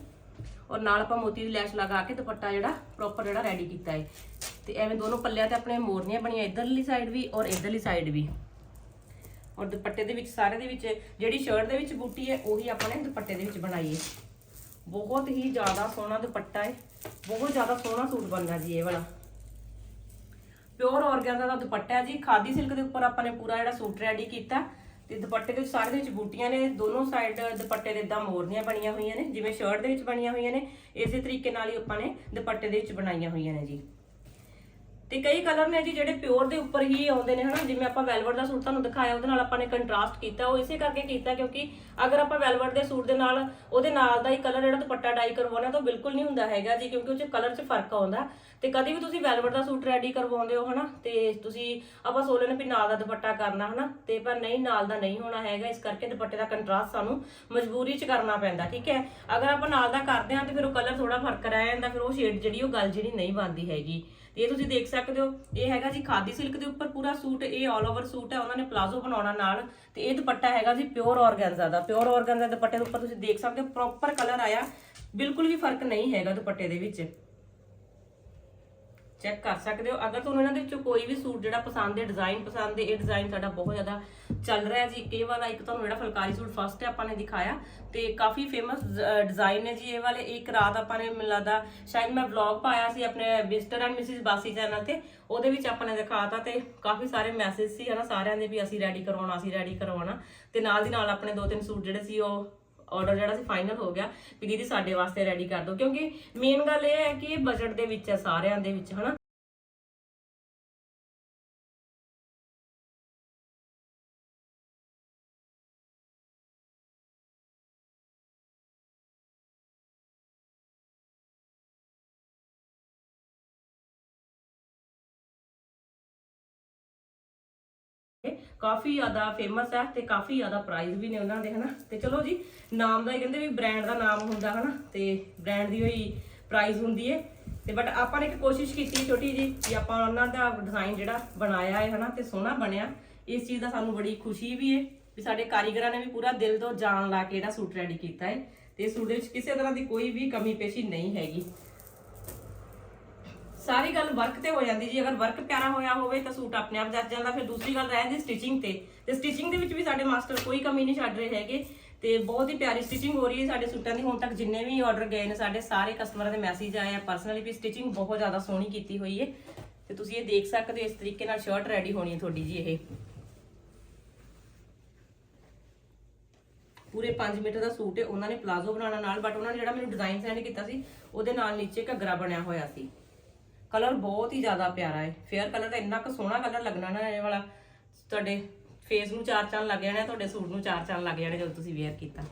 Speaker 1: ਔਰ ਨਾਲ ਆਪਾਂ ਮੋਤੀ ਦੀ ਲੈਸ਼ ਲਗਾ ਕੇ ਦੁਪੱਟਾ ਜਿਹੜਾ ਪ੍ਰੋਪਰ ਜਿਹੜਾ ਰੈਡੀ ਕੀਤਾ ਹੈ ਤੇ ਐਵੇਂ ਦੋਨੋਂ ਪੱਲਿਆਂ ਤੇ ਆਪਣੇ ਮੋਰਨੀਆਂ ਬਣੀਆਂ ਇਧਰਲੀ ਸਾਈਡ ਵੀ ਔਰ ਇਧਰਲੀ ਸਾਈਡ ਵੀ। ਔਰ ਦੁਪੱਟੇ ਦੇ ਵਿੱਚ ਸਾਰੇ ਦੇ ਵਿੱਚ ਜਿਹੜੀ ਸ਼ਰਟ ਦੇ ਵਿੱਚ ਬੂਟੀ ਹੈ ਉਹੀ ਆਪਾਂ ਨੇ ਦੁਪੱਟੇ ਦੇ ਵਿੱਚ ਬਣਾਈ ਹੈ ਬਹੁਤ ਹੀ ਜ਼ਿਆਦਾ ਸੋਹਣਾ ਦੁਪੱਟਾ ਹੈ ਬਹੁਤ ਜ਼ਿਆਦਾ ਸੋਹਣਾ ਸੂਟ ਬਣਦਾ ਜੀ ਇਹ ਵਾਲਾ। ਪਿਓਰ ਆਰਗੈਂਜ਼ਾ ਦਾ ਦੁਪੱਟਾ ਹੈ ਜੀ। ਖਾਦੀ ਸਿਲਕ ਦੇ ਉੱਪਰ ਆਪਾਂ ਨੇ ਪੂਰਾ ਜਿਹੜਾ ਸੂਟ ਰੈਡੀ ਕੀਤਾ। ਤੇ ਦੁਪੱਟੇ ਦੇ ਵਿੱਚ ਸਾਰੇ ਦੇ ਵਿੱਚ ਬੂਟੀਆਂ ਨੇ, ਦੋਨੋਂ ਸਾਈਡ ਦੁਪੱਟੇ ਦੇ ਇਦਾਂ ਮੋਰਨੀਆਂ ਬਣੀਆਂ ਹੋਈਆਂ ਨੇ, ਜਿਵੇਂ ਸ਼ਰਟ ਦੇ ਵਿੱਚ ਬਣੀਆਂ ਹੋਈਆਂ ਨੇ, ਇਸੇ ਤਰੀਕੇ ਨਾਲ ਹੀ ਆਪਾਂ ਨੇ ਦੁਪੱਟੇ ਦੇ ਵਿੱਚ ਬਣਾਈਆਂ ਹੋਈਆਂ ਨੇ ਜੀ। ਤੇ ਕਈ ਕਲਰ ਨੇ ਜੀ ਜਿਹੜੇ ਪਿਓਰ ਦੇ ਉੱਪਰ ਹੀ ਆਉਂਦੇ ਨੇ, ਹਨਾ? ਜਿਵੇਂ ਆਪਾਂ ਵੈਲਵਟ ਦਾ ਸੂਟ ਤੁਹਾਨੂੰ ਦਿਖਾਇਆ, ਉਹਦੇ ਨਾਲ ਆਪਾਂ ਨੇ ਕੰਟਰਾਸਟ ਕੀਤਾ, ਉਹ ਇਸੇ ਕਰਕੇ ਕੀਤਾ ਕਿਉਂਕਿ ਅਗਰ ਆਪਾਂ ਵੈਲਵਟ ਦੇ ਸੂਟ ਦੇ ਨਾਲ, ਉਹਦੇ ਨਾਲ ਦਾ ਹੀ ਕਲਰ ਜਿਹੜਾ ਦੁਪੱਟਾ ਡਾਈ ਕਰਵਾਉਣਾ ਤਾਂ ਉਹ ਬਿਲਕੁਲ ਨਹੀਂ ਹੁੰਦਾ ਹੈਗਾ ਜੀ, ਕਿਉਂਕਿ ਉਹ ਚ ਕਲਰ 'ਚ ਫ਼ਰਕ ਆਉਂਦਾ। ਤੇ ਕਦੇ ਵੀ ਤੁਸੀਂ ਵੈਲਵਟ ਦਾ ਸੂਟ ਰੈਡੀ ਕਰਵਾਉਂਦੇ ਹੋ, ਹਨਾ? ਤੇ ਤੁਸੀਂ ਆਪਾਂ ਸੋਲੇ ਨੇ ਵੀ ਨਾਲ ਦਾ ਦੁਪੱਟਾ ਕਰਨਾ, ਹਨਾ? ਤੇ ਪਰ ਨਹੀਂ, ਨਾਲ ਦਾ ਨਹੀਂ ਹੋਣਾ ਹੈਗਾ, ਇਸ ਕਰਕੇ ਦੁਪੱਟੇ ਦਾ ਕੰਟਰਾਸਟ ਸਾਨੂੰ ਮਜਬੂਰੀ 'ਚ ਕਰਨਾ ਪੈਂਦਾ, ਠੀਕ ਹੈ? ਅਗਰ ਆਪਾਂ ਨਾਲ ਦਾ ਕਰਦੇ ਹਾਂ, ਤੇ ਫਿਰ ਉਹ ਕਲਰ ਥੋੜਾ ਫ਼ਰਕ ਰਹਿ ਜਾਂਦਾ, ਫਿਰ ਉਹ ਸ਼ੇਡ ਜਿਹੜੀ, ਉਹ ਗੱਲ ਜਿਹੜੀ ਨਹੀਂ ਬਣਦੀ ਹੈਗੀ। ਤੇ ਇਹ ਤੁਸੀਂ ਦੇਖ ਸਕਦੇ ਹੋ, ਇਹ ਹੈਗਾ ਜੀ ਖਾਦੀ ਸਿਲਕ ਦੇ ਉੱਪਰ ਪੂਰਾ ਸੂਟ, ਇਹ ਆਲ ਓਵਰ ਸੂਟ ਹੈ, ਉਹਨਾਂ ਨੇ ਪਲਾਜ਼ੋ ਬਣਾਉਣਾ ਨਾਲ, ਤੇ ਇਹ ਦੁਪੱਟਾ ਹੈਗਾ ਜੀ ਪਿਓਰ ਆਰਗੈਂਜ਼ਾ ਦਾ। ਪਿਓਰ ਆਰਗੈਂਜ਼ਾ ਦੁਪੱਟੇ ਦੇ ਉੱਪਰ ਤੁਸੀਂ ਦੇਖ ਸਕਦੇ ਹੋ ਪ੍ਰੋਪਰ ਕਲਰ ਆਇਆ, ਬਿਲਕੁਲ ਵੀ ਫ਼ਰਕ ਨਹੀਂ ਹੈਗਾ ਦੁਪੱਟੇ ਦੇ ਵਿੱਚ। ਚੈੱਕ ਕਰ ਸਕਦੇ ਹੋ। ਅਗਰ ਤੁਹਾਨੂੰ ਇਹਨਾਂ ਦੇ ਵਿੱਚੋਂ ਕੋਈ ਵੀ ਸੂਟ ਜਿਹੜਾ ਪਸੰਦ ਹੈ ਡਿਜ਼ਾਈਨ ਪਸੰਦ ਹੈ, ਇਹ ਡਿਜ਼ਾਈਨ ਸਾਡਾ ਬਹੁਤ ਜ਼ਿਆਦਾ ਚੱਲ ਰਿਹਾ ਜੀ। ਇਹ ਵਾਲਾ, ਇੱਕ ਤੁਹਾਨੂੰ ਜਿਹੜਾ ਫੁਲਕਾਰੀ ਸੂਟ ਫਸਟ ਹੈ ਆਪਾਂ ਨੇ ਦਿਖਾਇਆ ਤੇ ਕਾਫੀ ਫੇਮਸ ਡਿਜ਼ਾਈਨ ਹੈ ਜੀ ਇਹ ਵਾਲੇ। ਇੱਕ ਰਾਤ ਆਪਾਂ ਨੇ, ਮੈਨੂੰ ਸ਼ਾਇਦ ਮੈਂ ਵਲੌਗ ਪਾਇਆ ਸੀ ਆਪਣੇ Mr and Mrs Bassi channel ਤੇ, ਉਹਦੇ ਵਿੱਚ ਆਪਾਂ ਨੇ ਦਿਖਾਤਾ ਤੇ ਕਾਫੀ ਸਾਰੇ ਮੈਸੇਜ ਸੀ, ਹਨਾ, ਸਾਰਿਆਂ ਦੇ ਵੀ ਅਸੀਂ ਰੈਡੀ ਕਰਵਾਉਣਾ, ਅਸੀਂ ਰੈਡੀ ਕਰਵਾਉਣਾ ਤੇ ਨਾਲ ਦੀ ਨਾਲ ਆਪਣੇ ਦੋ ਤਿੰਨ ਸੂਟ ਜਿਹੜੇ ਸੀ ਉਹ ਆਰਡਰ ਜਿਹੜਾ ਸੀ ਫਾਈਨਲ ਹੋ ਗਿਆ ਵੀ ਦੀਦੀ ਸਾਡੇ ਵਾਸਤੇ ਰੈਡੀ ਕਰ ਦਿਓ। ਕਿਉਂਕਿ ਮੇਨ ਗੱਲ ਇਹ ਹੈ ਕਿ ਇਹ ਬਜਟ ਦੇ ਵਿੱਚ ਹੈ, ਸਾਰਿਆਂ ਦੇ ਵਿੱਚ, ਹਨਾ? ਕਾਫੀ ਜ਼ਿਆਦਾ ਫੇਮਸ ਹੈ ਤੇ ਕਾਫੀ ਜ਼ਿਆਦਾ ਪ੍ਰਾਈਜ਼ ਵੀ ਨੇ ਉਹਨਾਂ ਦੇ, ਹਨਾ? ਤੇ ਚਲੋ ਜੀ, ਨਾਮ ਦਾ ਹੀ ਕਹਿੰਦੇ ਵੀ ਬ੍ਰਾਂਡ ਦਾ ਨਾਮ ਹੁੰਦਾ, ਹਨਾ? ਤੇ ਬ੍ਰਾਂਡ ਦੀ ਹੋਈ ਪ੍ਰਾਈਜ਼ ਹੁੰਦੀ ਹੈ। ਤੇ ਬਟ ਆਪਾਂ ਨੇ ਇੱਕ ਕੋਸ਼ਿਸ਼ ਕੀਤੀ ਛੋਟੀ ਜੀ ਕਿ ਆਪਾਂ ਉਹਨਾਂ ਦਾ ਡਿਜ਼ਾਈਨ ਜਿਹੜਾ ਬਣਾਇਆ ਹੈ, ਹਨਾ, ਤੇ ਸੋਹਣਾ ਬਣਿਆ। ਇਸ ਚੀਜ਼ ਦਾ ਸਾਨੂੰ ਬੜੀ ਖੁਸ਼ੀ ਵੀ ਹੈ ਵੀ ਸਾਡੇ ਕਾਰੀਗਰਾਂ ਨੇ ਵੀ ਪੂਰਾ ਦਿਲ ਤੋਂ ਜਾਨ ਲਾ ਕੇ ਜਿਹੜਾ ਸੂਟ ਰੈਡੀ ਕੀਤਾ ਹੈ। ਤੇ ਸੂਟ ਦੇ ਵਿੱਚ ਕਿਸੇ ਤਰ੍ਹਾਂ ਦੀ ਕੋਈ ਵੀ ਕਮੀ ਪੇਸ਼ੀ ਨਹੀਂ ਹੈਗੀ। ਸਾਰੀ ਗੱਲ ਵਰਕ ਤੇ ਹੋ ਜਾਂਦੀ ਜੀ। ਅਗਰ ਵਰਕ ਪਿਆਰਾ ਹੋਇਆ ਹੋਵੇ ਤਾਂ ਸੂਟ ਆਪਣੇ ਆਪ ਜੱਜ ਜਾਂਦਾ। ਫਿਰ ਦੂਸਰੀ ਗੱਲ ਰਹਿ ਜਾਂਦੀ ਸਟਿਚਿੰਗ ਤੇ। ਤੇ ਸਟਿਚਿੰਗ ਦੇ ਵਿੱਚ ਵੀ ਸਾਡੇ ਮਾਸਟਰ ਕੋਈ ਕਮੀ ਨਹੀਂ ਛੱਡ ਰਹੇ ਹੈਗੇ। ਤੇ ਬਹੁਤ ਹੀ ਪਿਆਰੀ ਸਟਿਚਿੰਗ ਹੋ ਰਹੀ ਹੈ ਸਾਡੇ ਸੂਟਾਂ ਦੀ। ਹੁਣ ਤੱਕ ਜਿੰਨੇ ਵੀ ਆਰਡਰ ਗਏ ਨੇ, ਸਾਡੇ ਸਾਰੇ ਕਸਟਮਰਾਂ ਦੇ ਮੈਸੇਜ ਆਏ ਆ। ਪਰਸਨਲੀ ਵੀ ਸਟਿਚਿੰਗ ਬਹੁਤ ਜ਼ਿਆਦਾ ਸੋਹਣੀ ਕੀਤੀ ਹੋਈ ਹੈ। ਤੇ ਤੁਸੀਂ ਇਹ ਦੇਖ ਸਕਦੇ ਹੋ, ਇਸ ਤਰੀਕੇ ਨਾਲ ਸ਼ਰਟ ਰੈਡੀ ਹੋਣੀ ਹੈ ਤੁਹਾਡੀ ਜੀ ਇਹ। ਪੂਰੇ 5 ਮੀਟਰ ਦਾ ਸੂਟ ਹੈ। ਉਹਨਾਂ ਨੇ ਪਲਾਜ਼ੋ ਬਣਾਉਣਾ ਨਾਲ ਬਟ ਉਹਨਾਂ ਨੇ ਜਿਹੜਾ ਮੈਨੂੰ ਡਿਜ਼ਾਈਨ ਸੈਂਡ ਕੀਤਾ ਸੀ, ਉਹਦੇ ਨਾਲ ਨੀਚੇ ਘੱਗਰਾ ਬਣਿਆ ਹੋਇਆ ਸੀ। ਕਲਰ ਬਹੁਤ ਹੀ ਜ਼ਿਆਦਾ ਪਿਆਰਾ ਹੈ ਫੇਅਰ ਕਲਰ ਦਾ ਇੰਨਾ ਕੁ ਸੋਹਣਾ ਕਲਰ ਲੱਗਣਾ ਨਾ ਇਹ ਵਾਲਾ। ਤੁਹਾਡੇ ਫੇਸ ਨੂੰ ਚਾਰ ਚੰਨ ਲੱਗ ਜਾਣੇ ਤੁਹਾਡੇ ਸੂਟ ਨੂੰ ਚਾਰ ਚੰਨ ਲੱਗ ਜਾਣੇ ਜਦੋਂ ਤੁਸੀਂ ਵੇਅਰ ਕੀਤਾ।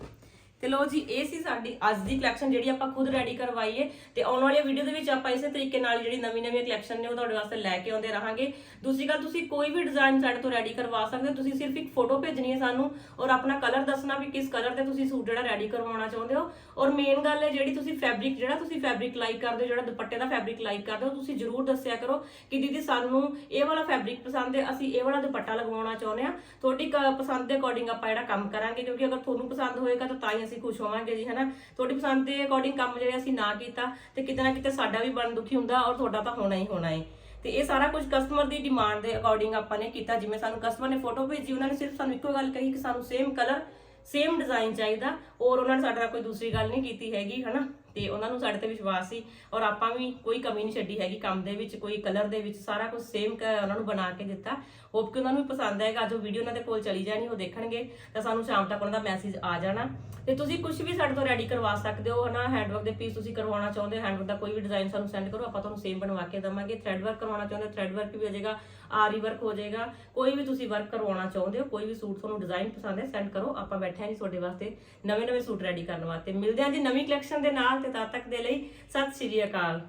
Speaker 1: ਤੇ ਲੋ ਜੀ, ਇਹ ਸੀ ਸਾਡੀ ਅੱਜ ਦੀ ਕਲੈਕਸ਼ਨ ਜਿਹੜੀ ਆਪਾਂ ਖੁਦ ਰੈਡੀ ਕਰਵਾਈ ਹੈ ਤੇ ਆਉਣ ਵਾਲੀ ਵੀਡੀਓ ਦੇ ਵਿੱਚ ਆਪਾਂ ਇਸੇ ਤਰੀਕੇ ਨਾਲ ਜਿਹੜੀ ਨਵੀਂ ਨਵੀਂ ਕਲੈਕਸ਼ਨ ਨੇ ਉਹ ਤੁਹਾਡੇ ਵਾਸਤੇ ਲੈ ਕੇ ਆਉਂਦੇ ਰਹਾਂਗੇ। ਦੂਸਰੀ ਗੱਲ, ਤੁਸੀਂ ਕੋਈ ਵੀ ਡਿਜ਼ਾਈਨ ਸਾਡੇ ਤੋਂ ਰੈਡੀ ਕਰਵਾ ਸਕਦੇ ਹੋ। ਤੁਸੀਂ ਸਿਰਫ ਇੱਕ ਫੋਟੋ ਭੇਜਣੀ ਹੈ ਸਾਨੂੰ ਔਰ ਆਪਣਾ ਕਲਰ ਦੱਸਣਾ ਵੀ ਕਿਸ ਕਲਰ ਤੇ ਤੁਸੀਂ ਸੂਟ ਜਿਹੜਾ ਰੈਡੀ ਕਰਵਾਉਣਾ ਚਾਹੁੰਦੇ ਹੋ। ਔਰ ਮੇਨ ਗੱਲ ਹੈ ਜਿਹੜੀ ਤੁਸੀਂ ਫੈਬਰਿਕ ਜਿਹੜਾ ਤੁਸੀਂ ਫੈਬਰਿਕ ਲਾਈਕ ਕਰਦੇ ਹੋ, ਜਿਹੜਾ ਦੁਪੱਟੇ ਦਾ ਫੈਬਰਿਕ ਲਾਈਕ ਕਰਦੇ ਹੋ, ਤੁਸੀਂ ਜਰੂਰ ਦੱਸਿਆ ਕਰੋ ਕਿ ਦੀਦੀ ਸਾਨੂੰ ਇਹ ਵਾਲਾ ਫੈਬਰਿਕ ਪਸੰਦ ਹੈ ਅਸੀਂ ਇਹ ਵਾਲਾ ਦੁਪੱਟਾ ਲਗਵਾਉਣਾ ਚਾਹੁੰਦੇ ਆ ਤੁਹਾਡੀ ਕ- ਪਸੰਦ ਦੇ ਅਕੋਰਡਿੰਗ ਆਪਾਂ ਜਿਹੜਾ ਕੰਮ ਕਰਾਂਗੇ, ਕਿਉਂਕਿ ਅਗਰ ਤੁਹਾਨੂੰ ਪਸੰਦ ਹੋਏਗਾ ਤਾਂ ਤਾਂ ਹੀ ਅਸੀਂ ਖੁਸ਼ ਹੋਵਾਂਗੇ ਜੀ, ਹਨਾ? ਤੁਹਾਡੀ ਪਸੰਦ ਦੇ ਅਕੋਰਡਿੰਗ ਕੰਮ ਜਿਹੜੇ ਅਸੀਂ ਨਾ ਕੀਤਾ ਤੇ ਕਿਤੇ ਨਾ ਕਿਤੇ ਸਾਡਾ ਵੀ ਬਣ ਦੁਖੀ ਹੁੰਦਾ ਔਰ ਤੁਹਾਡਾ ਤਾਂ ਹੋਣਾ ਹੀ ਹੋਣਾ ਹੈ ਤੇ ਇਹ ਸਾਰਾ ਕੁਝ ਕਸਟਮਰ ਦੀ ਡਿਮਾਂਡ ਦੇ ਅਕੋਰਡਿੰਗ ਆਪਾਂ ਨੇ ਕੀਤਾ, ਜਿਵੇਂ ਸਾਨੂੰ ਕਸਟਮਰ ਨੇ ਫੋਟੋ ਭੇਜੀ, ਉਹਨਾਂ ਨੇ ਸਿਰਫ ਸਾਨੂੰ ਇੱਕੋ ਗੱਲ ਕਹੀ ਕਿ ਸਾਨੂੰ ਸੇਮ ਕਲਰ ਸੇਮ ਡਿਜ਼ਾਈਨ ਚਾਹੀਦਾ ਔਰ ਉਹਨਾਂ ਨੇ ਸਾਡੇ ਨਾਲ ਕੋਈ ਦੂਸਰੀ ਗੱਲ ਨਹੀਂ ਕੀਤੀ ਹੈਗੀ, ਹਨਾ? ਤੇ ਉਹਨਾਂ ਨੂੰ ਸਾਡੇ ਤੇ ਵਿਸ਼ਵਾਸ ਸੀ ਔਰ ਆਪਾਂ ਵੀ ਕੋਈ ਕਮੀ ਨਹੀਂ ਛੱਡੀ ਹੈਗੀ ਕੰਮ ਦੇ ਵਿੱਚ, ਕੋਈ ਕਲਰ ਦੇ ਵਿੱਚ, ਸਾਰਾ ਕੁਝ ਸੇਮ ਉਹਨਾਂ ਨੂੰ ਬਣਾ ਕੇ ਦਿੱਤਾ। ਹੋਪ ਕਿ ਉਹਨਾਂ ਨੂੰ ਵੀ ਪਸੰਦ ਆਏਗਾ। ਜੋ ਵੀਡੀਓ ਉਹਨਾਂ ਦੇ ਕੋਲ ਚਲੀ ਜਾਣੀ, ਉਹ ਦੇਖਣਗੇ ਤਾਂ ਸਾਨੂੰ ਸ਼ਾਮ ਤੱਕ ਉਹਨਾਂ ਦਾ ਮੈਸੇਜ ਆ ਜਾਣਾ। ਤੇ ਤੁਸੀਂ ਕੁਝ ਵੀ ਸਾਡੇ ਤੋਂ ਰੈਡੀ ਕਰਵਾ ਸਕਦੇ ਹੋ, ਹਨਾ ਹੈਂਡਵਰਕ ਦੇ ਪੀਸ ਤੁਸੀਂ ਕਰਵਾਉਣਾ ਚਾਹੁੰਦੇ ਹੋ ਹੈਂਡਵਰਕ ਦਾ ਕੋਈ ਵੀ ਡਿਜ਼ਾਈਨ ਸਾਨੂੰ ਸੈਂਡ ਕਰੋ, ਆਪਾਂ ਤੁਹਾਨੂੰ ਸੇਮ ਬਣਵਾ ਕੇ ਦਵਾਂਗੇ। ਥ੍ਰੈਡ ਵਰਕ ਕਰਵਾਉਣਾ ਚਾਹੁੰਦੇ ਥ੍ਰੈਡ ਵਰਕ ਵੀ ਹੋ ਜਾਏਗਾ। ਆਰੀ ਵਰਕ ਹੋ ਜਾਏਗਾ। ਕੋਈ ਵੀ ਤੁਸੀਂ ਵਰਕ ਕਰਵਾਉਣਾ ਚਾਹੁੰਦੇ ਹੋ, ਕੋਈ ਵੀ ਸੂਟ ਤੁਹਾਨੂੰ ਡਿਜ਼ਾਈਨ ਪਸੰਦ ਹੈ ਸੈਂਡ ਕਰੋ। ਆਪਾਂ ਬੈਠੇ ਹਾਂ ਜੀ ਤੁਹਾਡੇ ਵਾਸਤੇ ਨਵੇਂ ਨਵੇਂ ਸੂਟ ਰੈਡੀ ਕਰਨ ਵਾਸਤੇ। ਮਿਲਦੇ ਹਾਂ ਜੀ ਨਵੀਂ ਕਲੈਕਸ਼ਨ ਦੇ ਨਾਲ ਤੇ ਤਦ ਤੱਕ ਦੇ ਲਈ ਸਤਿ ਸ਼੍ਰੀ ਅਕਾਲ।